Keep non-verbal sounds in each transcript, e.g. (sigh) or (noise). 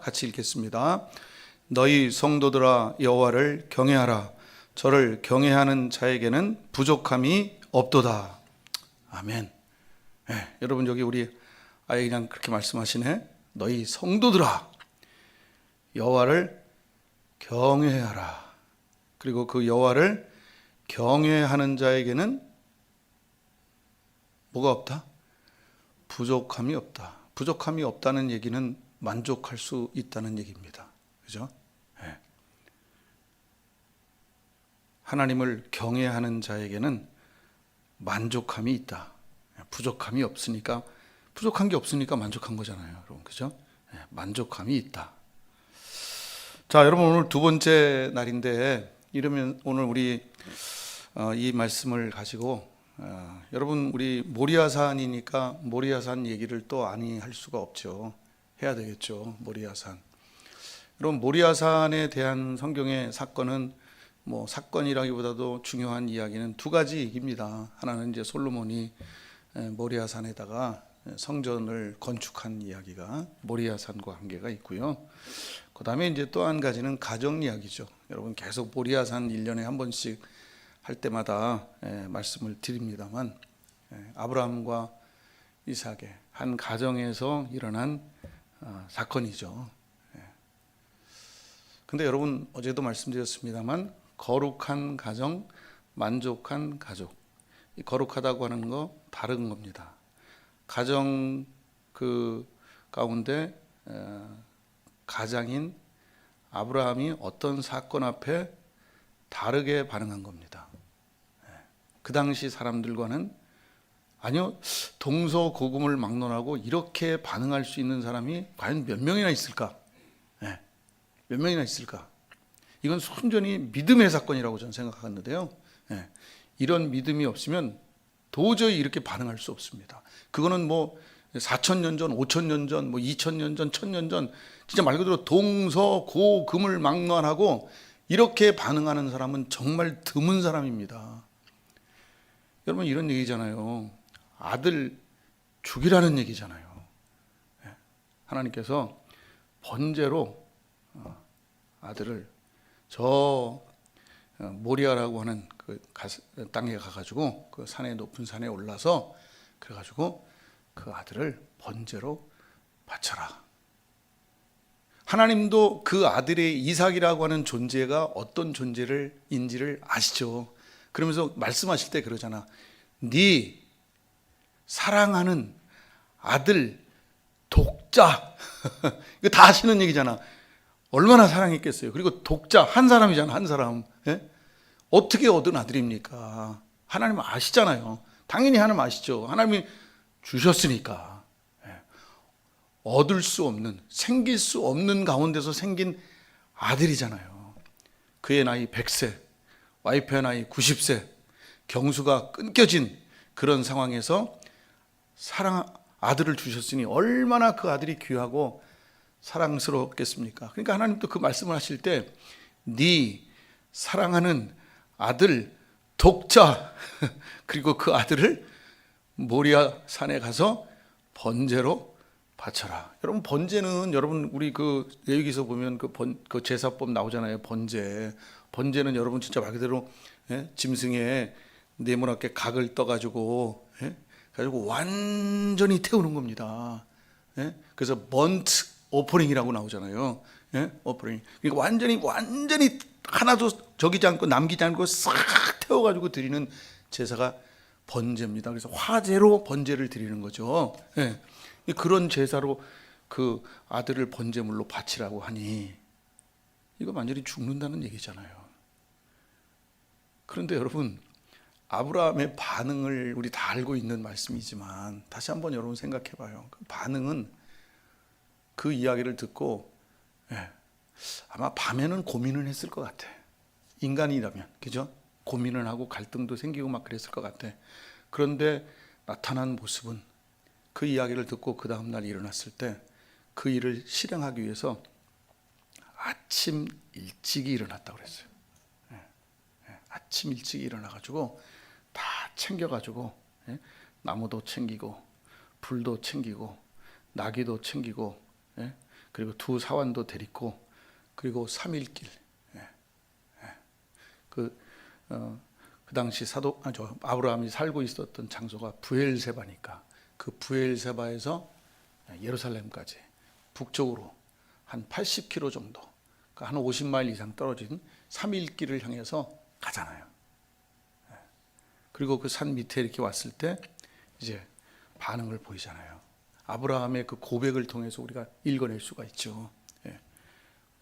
같이 읽겠습니다. 너희 성도들아 여호와를 경외하라. 저를 경외하는 자에게는 부족함이 없도다. 아멘. 예, 여러분 여기 우리 아예 그냥 그렇게 말씀하시네. 너희 성도들아 여호와를 경외하라. 그리고 그 여호와를 경외하는 자에게는 뭐가 없다? 부족함이 없다. 부족함이 없다는 얘기는 만족할 수 있다는 얘기입니다. 그죠? 예. 하나님을 경외하는 자에게는 만족함이 있다. 예, 부족함이 없으니까 부족한 게 없으니까 만족한 거잖아요, 여러분. 그죠? 예, 만족함이 있다. 자, 여러분 오늘 두 번째 날인데 이러면 오늘 우리 어, 이 말씀을 가지고 어, 여러분 우리 모리아산이니까 모리아산 얘기를 또 아니 할 수가 없죠. 해야 되겠죠. 모리아산. 여러분 모리아산에 대한 성경의 사건은 뭐 사건이라기보다도 중요한 이야기는 두 가지 얘기입니다. 하나는 이제 솔로몬이 에, 모리아산에다가 성전을 건축한 이야기가 모리아산과 관계가 있고요. 그 다음에 이제 또 한 가지는 가정 이야기죠. 여러분 계속 모리아산 1년에 한 번씩 할 때마다 예, 말씀을 드립니다만 예, 아브라함과 이삭의 한 가정에서 일어난 어, 사건이죠. 예. 근데 여러분 어제도 말씀드렸습니다만 거룩한 가정, 만족한 가족. 이 거룩하다고 하는 거 다른 겁니다. 가정 그 가운데 어, 가장인 아브라함이 어떤 사건 앞에 다르게 반응한 겁니다. 예. 그 당시 사람들과는 아니요 동서 고금을 막론하고 이렇게 반응할 수 있는 사람이 과연 몇 명이나 있을까? 예. 몇 명이나 있을까? 이건 순전히 믿음의 사건이라고 저는 생각하는데요. 예. 이런 믿음이 없으면 도저히 이렇게 반응할 수 없습니다. 그거는 뭐 4천 년 전, 5천 년 전, 뭐 2천 년 전, 1천 년 전, 진짜 말 그대로 동서 고금을 막론하고 이렇게 반응하는 사람은 정말 드문 사람입니다. 여러분 이런 얘기잖아요. 아들 죽이라는 얘기잖아요. 예. 하나님께서 번제로 어, 아들을 저 어, 모리아라고 하는 그 땅에 가가지고 그 산에 높은 산에 올라서 그래가지고 그 아들을 번제로 바쳐라. 하나님도 그 아들의 이삭이라고 하는 존재가 어떤 존재를 인지를 아시죠. 그러면서 말씀하실 때 그러잖아. 네 사랑하는 아들 독자 (laughs) 이거 다 하시는 얘기잖아. 얼마나 사랑했겠어요. 그리고 독자 한 사람이잖아 한 사람. 예? 어떻게 얻은 아들입니까? 하나님 아시잖아요. 당연히 하나님 아시죠. 하나님이 주셨으니까 예. 얻을 수 없는 생길 수 없는 가운데서 생긴 아들이잖아요. 그의 나이 100세, 와이프의 나이 90세, 경수가 끊겨진 그런 상황에서 사랑 아들을 주셨으니 얼마나 그 아들이 귀하고 사랑스럽겠습니까? 그러니까 하나님도 그 말씀을 하실 때 네 사랑하는 아들 독자 (laughs) 그리고 그 아들을 모리아 산에 가서 번제로 바쳐라. 여러분 번제는 여러분 우리 그 레위기서 보면 그 번 그 제사법 나오잖아요. 번제. 번제는 여러분 진짜 말 그대로 예? 짐승에 네모나게 각을 떠 가지고 예? 가지고 완전히 태우는 겁니다. 예? 그래서 번트 오퍼링이라고 나오잖아요. 예? 오퍼링. 그러니까 완전히 완전히 하나도 적이지 않고 남기지 않고 싹 태워 가지고 드리는 제사가 번제입니다. 그래서 화제로 번제를 드리는 거죠. 예. 그런 제사로 그 아들을 번제물로 바치라고 하니 이거 완전히 죽는다는 얘기잖아요. 그런데 여러분 아브라함의 반응을 우리 다 알고 있는 말씀이지만 다시 한번 여러분 생각해 봐요. 그 반응은 그 이야기를 듣고 예, 아마 밤에는 고민을 했을 것 같아. 인간이라면 그죠? 고민을 하고 갈등도 생기고 막 그랬을 것 같아. 그런데 나타난 모습은 그 이야기를 듣고 그 다음 날 일어났을 때 그 일을 실행하기 위해서 아침 일찍이 일어났다고 그랬어요. 예, 예, 아침 일찍 일어나 가지고 다 챙겨가지고 예, 나무도 챙기고 불도 챙기고 나귀도 챙기고 예, 그리고 두 사환도 데리고 그리고 3일길 그, 어, 그 당시 사도 아, 저 아브라함이 살고 있었던 장소가 부엘세바니까 그 부엘세바에서 예루살렘까지 북쪽으로 한 80km 정도 그러니까 한 50마일 이상 떨어진 3일 길을 향해서 가잖아요. 예. 그리고 그 산 밑에 이렇게 왔을 때 이제 반응을 보이잖아요. 아브라함의 그 고백을 통해서 우리가 읽어낼 수가 있죠. 예.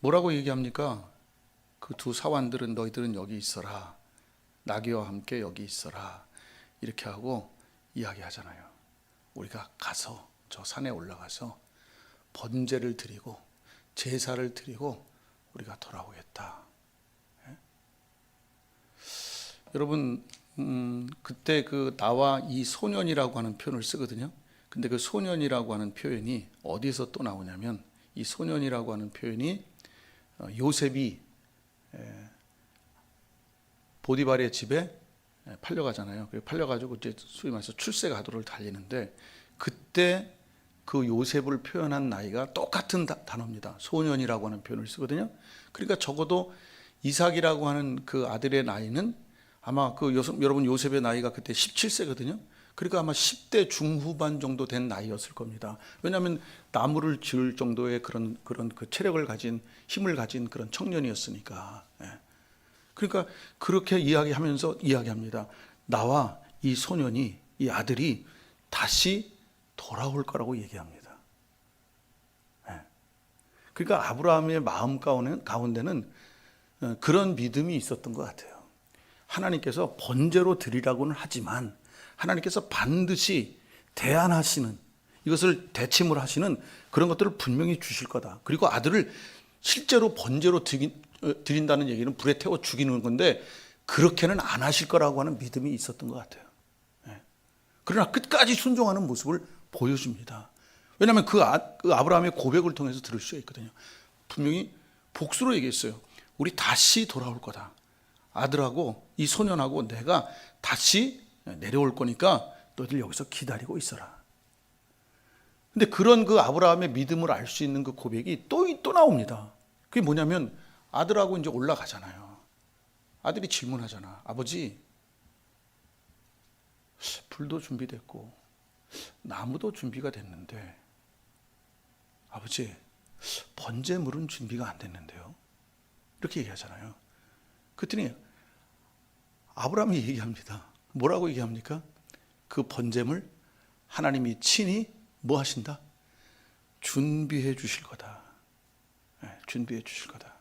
뭐라고 얘기합니까? 그 두 사환들은 너희들은 여기 있어라. 나귀와 함께 여기 있어라. 이렇게 하고 이야기하잖아요. 우리가 가서 저 산에 올라가서 번제를 드리고 제사를 드리고 우리가 돌아오겠다. 예? 여러분 음, 그때 그 나와 이 소년이라고 하는 표현을 쓰거든요. 근데 그 소년이라고 하는 표현이 어디서 또 나오냐면 이 소년이라고 하는 표현이 어, 요셉이 보디발의 집에 팔려가잖아요. 팔려가지고 이제 소위 말해서 출세 가도를 달리는데 그때 그 요셉을 표현한 나이가 똑같은 다- 단어입니다. 소년이라고 하는 표현을 쓰거든요. 그러니까 적어도 이삭이라고 하는 그 아들의 나이는 아마 그 요셉, 여러분 요셉의 나이가 그때 17세거든요. 그러니까 아마 10대 중후반 정도 된 나이였을 겁니다. 왜냐하면 나무를 지을 정도의 그런 그런 그 체력을 가진 힘을 가진 그런 청년이었으니까. 예. 그러니까 그렇게 이야기하면서 이야기합니다. 나와 이 소년이 이 아들이 다시 돌아올 거라고 얘기합니다. 예. 그러니까 아브라함의 마음 가운데- 가운데는 어, 그런 믿음이 있었던 것 같아요. 하나님께서 번제로 드리라고는 하지만 하나님께서 반드시 대안하시는 이것을 대침을 하시는 그런 것들을 분명히 주실 거다. 그리고 아들을 실제로 번제로 어, 드린다는 얘기는 불에 태워 죽이는 건데 그렇게는 안 하실 거라고 하는 믿음이 있었던 것 같아요. 예. 그러나 끝까지 순종하는 모습을 보여줍니다. 왜냐하면 그, 아, 그 아브라함의 고백을 통해서 들을 수가 있거든요. 분명히 복수로 얘기했어요. 우리 다시 돌아올 거다. 아들하고 이 소년하고 내가 다시 내려올 거니까 너희들 여기서 기다리고 있어라. 근데 그런 그 아브라함의 믿음을 알 수 있는 그 고백이 또, 또 나옵니다. 그게 뭐냐면 아들하고 이제 올라가잖아요. 아들이 질문하잖아. 아버지, 불도 준비됐고, 나무도 준비가 됐는데, 아버지, 번제물은 준비가 안 됐는데요. 이렇게 얘기하잖아요. 그랬더니 아브라함이 얘기합니다. 뭐라고 얘기합니까? 그 번제물 하나님이 친히 뭐 하신다? 준비해 주실 거다. 네, 준비해 주실 거다.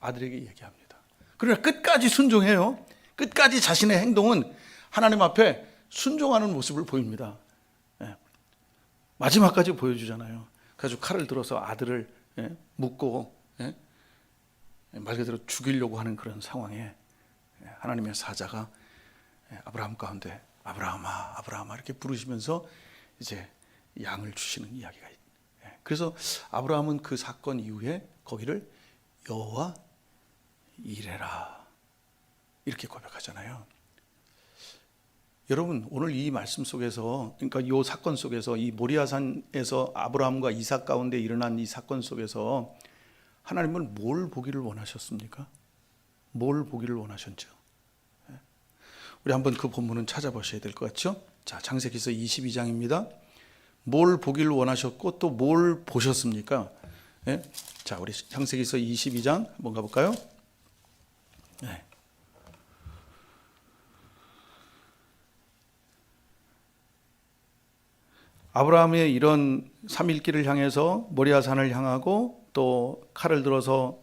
아들에게 얘기합니다. 그러나 끝까지 순종해요. 끝까지 자신의 행동은 하나님 앞에 순종하는 모습을 보입니다. 예. 마지막까지 보여주잖아요. 그래서 칼을 들어서 아들을 예, 묶고 예, 말 그대로 죽이려고 하는 그런 상황에 예, 하나님의 사자가 예, 아브라함 가운데 아브라함아 아브라함아 이렇게 부르시면서 이제 양을 주시는 이야기가 있. 예, 그래서 아브라함은 그 사건 이후에 거기를 여호와 이래라 이렇게 고백하잖아요. 여러분 오늘 이 말씀 속에서 그러니까 이 사건 속에서 이 모리아산에서 아브라함과 이삭 가운데 일어난 이 사건 속에서 하나님은 뭘 보기를 원하셨습니까? 뭘 보기를 원하셨죠? 예. 우리 한번 그 본문은 찾아보셔야 될 것 같죠? 자, 창세기서 22장입니다. 뭘 보기를 원하셨고 또 뭘 보셨습니까? 예? 자, 우리 창세기서 22장 한번 가볼까요? 네. 아브라함의 이런 삼일길을 향해서 모리아산을 향하고 또 칼을 들어서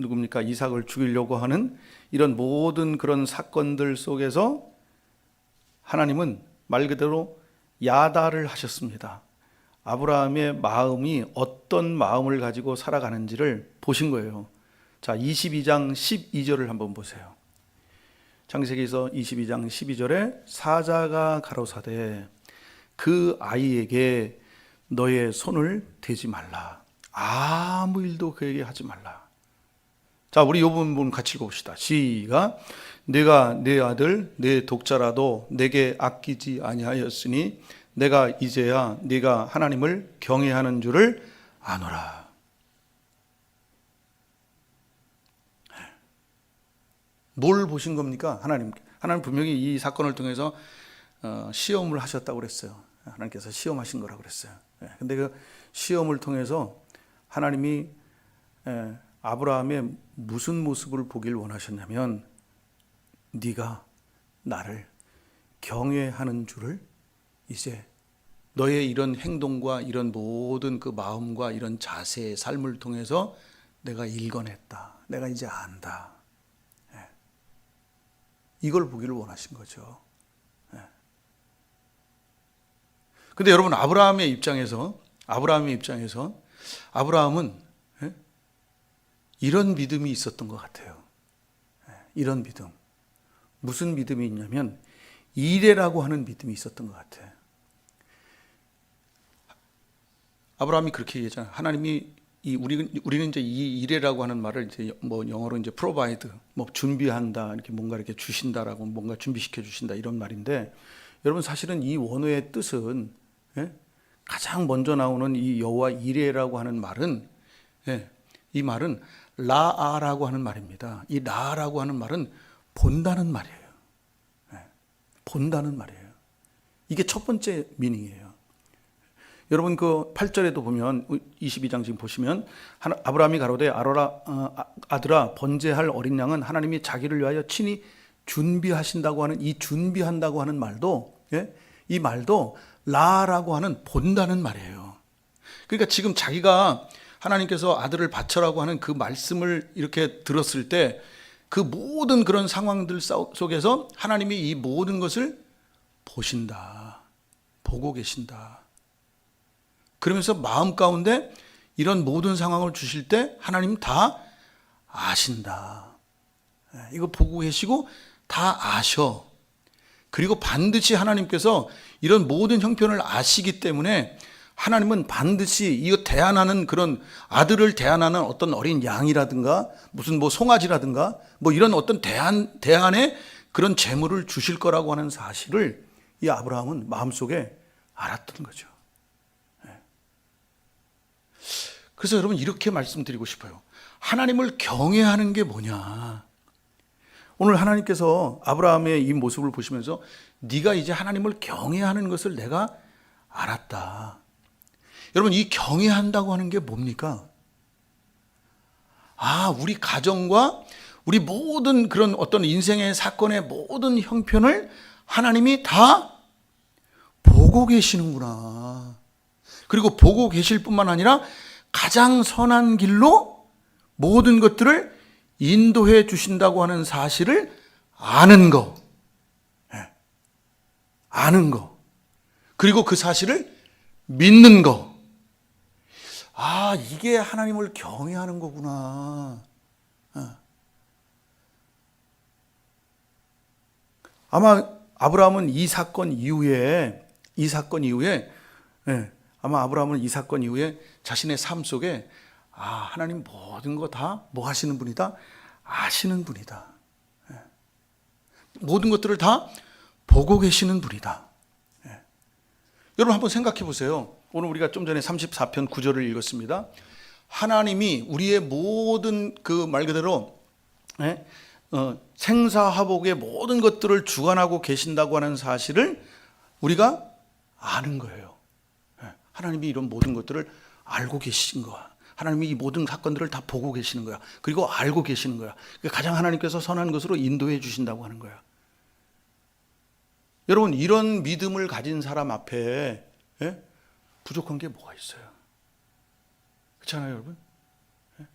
누굽니까 이삭을 죽이려고 하는 이런 모든 그런 사건들 속에서 하나님은 말 그대로 야다를 하셨습니다. 아브라함의 마음이 어떤 마음을 가지고 살아가는지를 보신 거예요. 자, 22장 12절을 한번 보세요. 창세기서 22장 12절에 사자가 가로사대 그 아이에게 너의 손을 대지 말라. 아무 일도 그에게 하지 말라. 자, 우리 요 부분 같이 읽어봅시다. 시가 내가 내 아들 내 독자라도 내게 아끼지 아니하였으니 내가 이제야 네가 하나님을 경외하는 줄을 아노라. 뭘 보신 겁니까? 하나님 하나님 분명히 이 사건을 통해서 어, 시험을 하셨다고 그랬어요. 하나님께서 시험하신 거라고 그랬어요. 예, 근데 그 시험을 통해서 하나님이 예, 아브라함의 무슨 모습을 보길 원하셨냐면 네가 나를 경외하는 줄을 이제 너의 이런 행동과 이런 모든 그 마음과 이런 자세의 삶을 통해서 내가 읽어냈다. 내가 이제 안다. 예. 이걸 보기를 원하신 거죠. 예. 근데 여러분 아브라함의 입장에서 아브라함의 입장에서 아브라함은 예? 이런 믿음이 있었던 것 같아요. 예, 이런 믿음. 무슨 믿음이 있냐면 이래라고 하는 믿음이 있었던 것 같아요. 아브라함이 그렇게 얘기했잖아요. 하나님이 이 우리 우리는 이제 이 이래라고 하는 말을 이제 뭐 영어로 이제 provide 뭐 준비한다 이렇게 뭔가 이렇게 주신다라고 뭔가 준비시켜 주신다 이런 말인데 여러분 사실은 이 원어의 뜻은 예? 가장 먼저 나오는 이 여호와 이레라고 하는 말은 예, 이 말은 라아라고 하는 말입니다. 이 라라고 하는 말은 본다는 말이에요. 예, 본다는 말이에요. 이게 첫 번째 미닝이에요. 여러분 그 8절에도 보면 22장 지금 보시면 아브라함이 가로되 아로라 어, 아- 아들아 번제할 어린 양은 하나님이 자기를 위하여 친히 준비하신다고 하는 이 준비한다고 하는 말도 예? 이 말도 라라고 하는 본다는 말이에요. 그러니까 지금 자기가 하나님께서 아들을 바쳐라고 하는 그 말씀을 이렇게 들었을 때 그 모든 그런 상황들 싸- 속에서 하나님이 이 모든 것을 보신다. 보고 계신다. 그러면서 마음 가운데 이런 모든 상황을 주실 때 하나님 다 아신다. 예, 이거 보고 계시고 다 아셔. 그리고 반드시 하나님께서 이런 모든 형편을 아시기 때문에 하나님은 반드시 이거 대안하는 그런 아들을 대안하는 어떤 어린 양이라든가 무슨 뭐 송아지라든가 뭐 이런 어떤 대안 대안의 그런 재물을 주실 거라고 하는 사실을 이 아브라함은 마음속에 알았던 거죠. 예. 그래서 여러분 이렇게 말씀드리고 싶어요. 하나님을 경외하는 게 뭐냐? 오늘 하나님께서 아브라함의 이 모습을 보시면서 네가 이제 하나님을 경외하는 것을 내가 알았다. 여러분 이 경외한다고 하는 게 뭡니까? 아, 우리 가정과 우리 모든 그런 어떤 인생의 사건의 모든 형편을 하나님이 다 보고 계시는구나. 그리고 보고 계실 뿐만 아니라 가장 선한 길로 모든 것들을 인도해 주신다고 하는 사실을 아는 거. 예. 아는 거. 그리고 그 사실을 믿는 거. 아, 이게 하나님을 경외하는 거구나. 어. 아마 아브라함은 이 사건 이후에 이 사건 이후에 예, 아마 아브라함은 이 사건 이후에 자신의 삶 속에 아 하나님 모든 거 다 뭐 하시는 분이다 아시는 분이다 예. 모든 것들을 다 보고 계시는 분이다 예. 여러분 한번 생각해 보세요 오늘 우리가 좀 전에 34편 9절을 읽었습니다 하나님이 우리의 모든 그 말 그대로 예? 어, 생사화복의 모든 것들을 주관하고 계신다고 하는 사실을 우리가 아는 거예요. 예, 하나님이 이런 모든 것들을 알고 계신 거야. 하나님이 이 모든 사건들을 다 보고 계시는 거야. 그리고 알고 계시는 거야. 가장 하나님께서 선한 것으로 인도해 주신다고 하는 거야. 여러분 이런 믿음을 가진 사람 앞에 예? 부족한 게 뭐가 있어요? 그렇잖아요, 여러분. 예?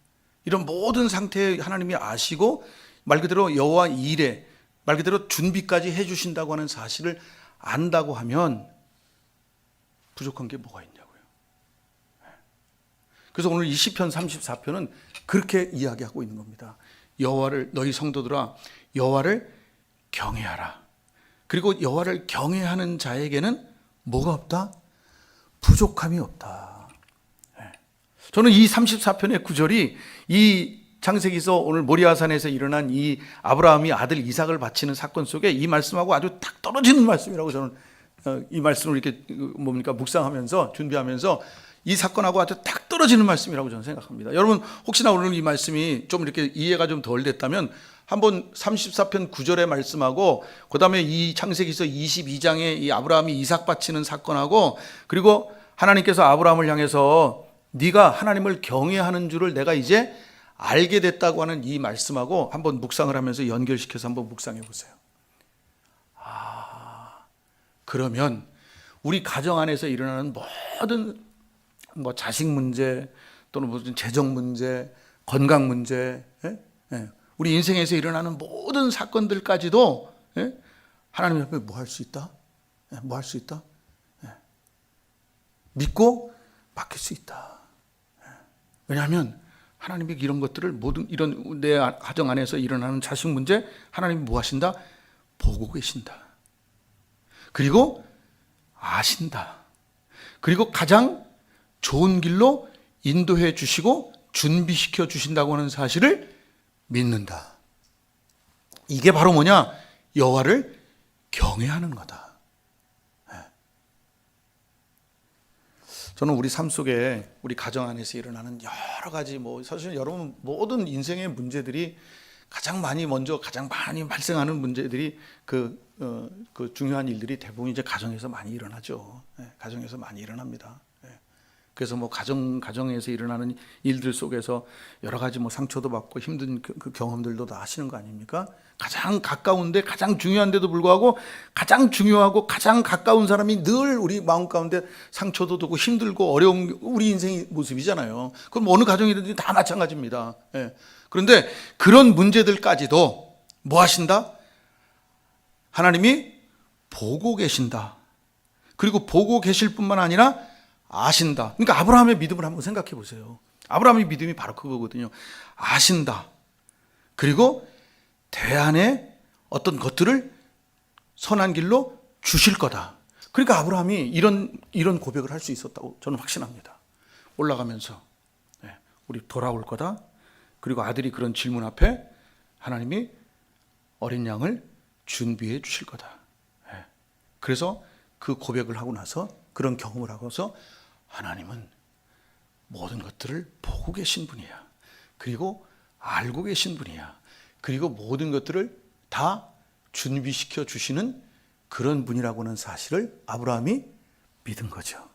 이런 모든 상태에 하나님이 아시고 말 그대로 여호와 일에 말 그대로 준비까지 해 주신다고 하는 사실을 안다고 하면 부족한 게 뭐가 있냐고요. 예. 그래서 오늘 20편 34편은 그렇게 이야기하고 있는 겁니다. 여호와를 너희 성도들아 여호와를 경외하라. 그리고 여호와를 경외하는 자에게는 뭐가 없다? 부족함이 없다. 예. 저는 이 34편의 구절이 이 창세기서 오늘 모리아산에서 일어난 이 아브라함이 아들 이삭을 바치는 사건 속에 이 말씀하고 아주 딱 떨어지는 말씀이라고 저는 어, 이 말씀을 이렇게 뭡니까 묵상하면서 준비하면서 이 사건하고 아주 딱 떨어지는 말씀이라고 저는 생각합니다. 여러분 혹시나 오늘 이 말씀이 좀 이렇게 이해가 좀 덜 됐다면 한번 34편 9절의 말씀하고 그다음에 이 창세기서 22장에 이 아브라함이 이삭 바치는 사건하고 그리고 하나님께서 아브라함을 향해서 네가 하나님을 경외하는 줄을 내가 이제 알게 됐다고 하는 이 말씀하고 한번 묵상을 하면서 연결시켜서 한번 묵상해 보세요. 아, 그러면 우리 가정 안에서 일어나는 모든 뭐 자식 문제 또는 무슨 재정 문제, 건강 문제, 예? 예. 우리 인생에서 일어나는 모든 사건들까지도 예? 하나님 앞에 뭐 할 수 있다? 뭐할 수 있다? 예. 믿고 맡길 수 있다. 예. 왜냐하면 하나님이 이런 것들을 모든 이런 내 가정 안에서 일어나는 자식 문제 하나님이 뭐 하신다? 보고 계신다. 그리고 아신다. 그리고 가장 좋은 길로 인도해 주시고 준비시켜 주신다고 하는 사실을 믿는다. 이게 바로 뭐냐? 여호와를 경외하는 거다. 예. 저는 우리 삶 속에 우리 가정 안에서 일어나는 여러 가지 뭐 사실 여러분 모든 인생의 문제들이 가장 많이 먼저 가장 많이 발생하는 문제들이 그, 어, 그 중요한 일들이 대부분 이제 가정에서 많이 일어나죠. 예, 가정에서 많이 일어납니다. 예. 그래서 뭐 가정 가정에서 일어나는 일들 속에서 여러 가지 뭐 상처도 받고 힘든 그, 그 경험들도 다 하시는 거 아닙니까? 가장 가까운데 가장 중요한데도 불구하고 가장 중요하고 가장 가까운 사람이 늘 우리 마음 가운데 상처도 두고 힘들고 어려운 우리 인생의 모습이잖아요. 그럼 어느 가정이든지 다 마찬가지입니다. 예. 그런데 그런 문제들까지도 뭐 하신다? 하나님이 보고 계신다. 그리고 보고 계실 뿐만 아니라 아신다. 그러니까 아브라함의 믿음을 한번 생각해 보세요. 아브라함의 믿음이 바로 그거거든요. 아신다. 그리고 대안에 어떤 것들을 선한 길로 주실 거다. 그러니까 아브라함이 이런 이런 고백을 할 수 있었다고 저는 확신합니다. 올라가면서 네, 우리 돌아올 거다. 그리고 아들이 그런 질문 앞에 하나님이 어린 양을 준비해 주실 거다. 네. 그래서 그 고백을 하고 나서 그런 경험을 하고서 하나님은 모든 것들을 보고 계신 분이야. 그리고 알고 계신 분이야. 그리고 모든 것들을 다 준비시켜 주시는 그런 분이라고 하는 사실을 아브라함이 믿은 거죠.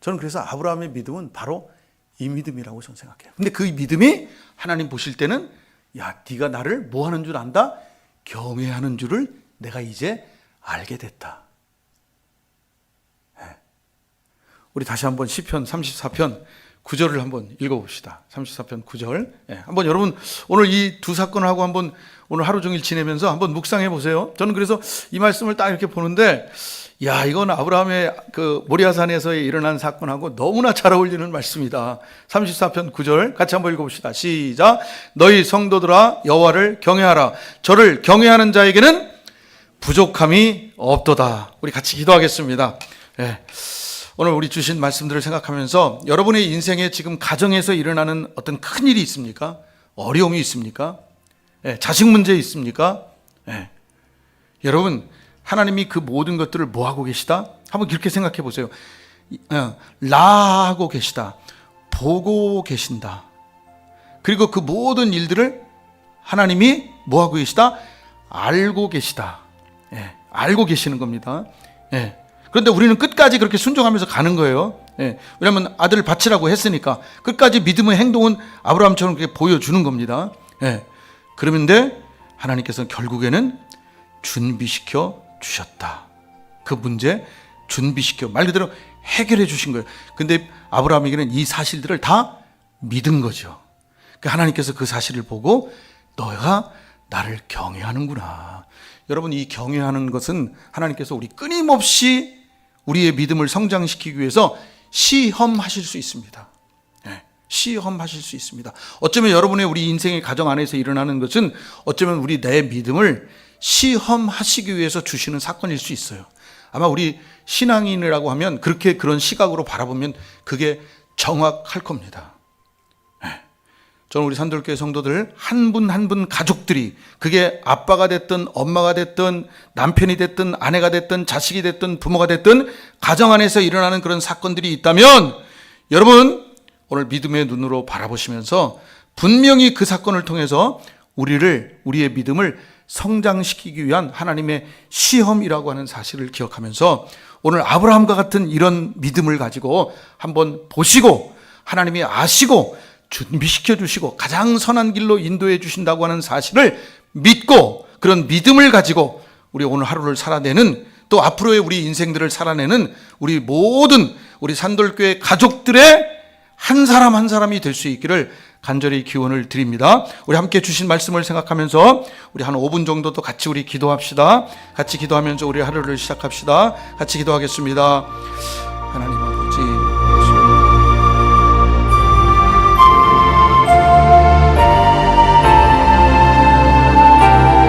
저는 그래서 아브라함의 믿음은 바로 이 믿음이라고 저는 생각해요. 근데 그 믿음이 하나님 보실 때는 야, 네가 나를 뭐 하는 줄 안다? 경외하는 줄을 내가 이제 알게 됐다. 네. 우리 다시 한번 시편 34편 9절을 한번 읽어봅시다. 34편 9절. 예, 한번 여러분 오늘 이 두 사건을 하고 한번 오늘 하루 종일 지내면서 한번 묵상해 보세요. 저는 그래서 이 말씀을 딱 이렇게 보는데 야 이건 아브라함의 그 모리아산에서 일어난 사건하고 너무나 잘 어울리는 말씀이다. 34편 9절 같이 한번 읽어봅시다. 시작. 너희 성도들아 여호와를 경외하라. 저를 경외하는 자에게는 부족함이 없도다. 우리 같이 기도하겠습니다. 예. 오늘 우리 주신 말씀들을 생각하면서 여러분의 인생에 지금 가정에서 일어나는 어떤 큰 일이 있습니까? 어려움이 있습니까? 예, 자식 문제 있습니까? 예. 여러분 하나님이 그 모든 것들을 뭐 하고 계시다? 한번 그렇게 생각해 보세요. 어, 라하고 계시다. 보고 계신다. 그리고 그 모든 일들을 하나님이 뭐 하고 계시다? 알고 계시다. 예, 알고 계시는 겁니다. 예. 그런데 우리는 끝까지 그렇게 순종하면서 가는 거예요. 예, 왜냐하면 아들을 바치라고 했으니까 끝까지 믿음의 행동은 아브라함처럼 그렇게 보여주는 겁니다. 예, 그런데 하나님께서는 결국에는 준비시켜 주셨다. 그 문제 준비시켜 말 그대로 해결해 주신 거예요. 근데 아브라함에게는 이 사실들을 다 믿은 거죠. 그 하나님께서 그 사실을 보고 너가 나를 경외하는구나. 여러분 이 경외하는 것은 하나님께서 우리 끊임없이 우리의 믿음을 성장시키기 위해서 시험하실 수 있습니다. 네, 시험하실 수 있습니다. 어쩌면 여러분의 우리 인생의 가정 안에서 일어나는 것은 어쩌면 우리 내 믿음을 시험하시기 위해서 주시는 사건일 수 있어요. 아마 우리 신앙인이라고 하면 그렇게 그런 시각으로 바라보면 그게 정확할 겁니다. 저는 우리 산돌교회 성도들 한 분 한 분 가족들이 그게 아빠가 됐든 엄마가 됐든 남편이 됐든 아내가 됐든 자식이 됐든 부모가 됐든 가정 안에서 일어나는 그런 사건들이 있다면 여러분 오늘 믿음의 눈으로 바라보시면서 분명히 그 사건을 통해서 우리를 우리의 믿음을 성장시키기 위한 하나님의 시험이라고 하는 사실을 기억하면서 오늘 아브라함과 같은 이런 믿음을 가지고 한번 보시고 하나님이 아시고 준비시켜 주시고 가장 선한 길로 인도해 주신다고 하는 사실을 믿고 그런 믿음을 가지고 우리 오늘 하루를 살아내는 또 앞으로의 우리 인생들을 살아내는 우리 모든 우리 산돌교회 가족들의 한 사람 한 사람이 될 수 있기를 간절히 기원을 드립니다. 우리 함께 주신 말씀을 생각하면서 우리 한 5분 정도 도 같이 우리 기도합시다. 같이 기도하면서 우리 하루를 시작합시다. 같이 기도하겠습니다. 하나님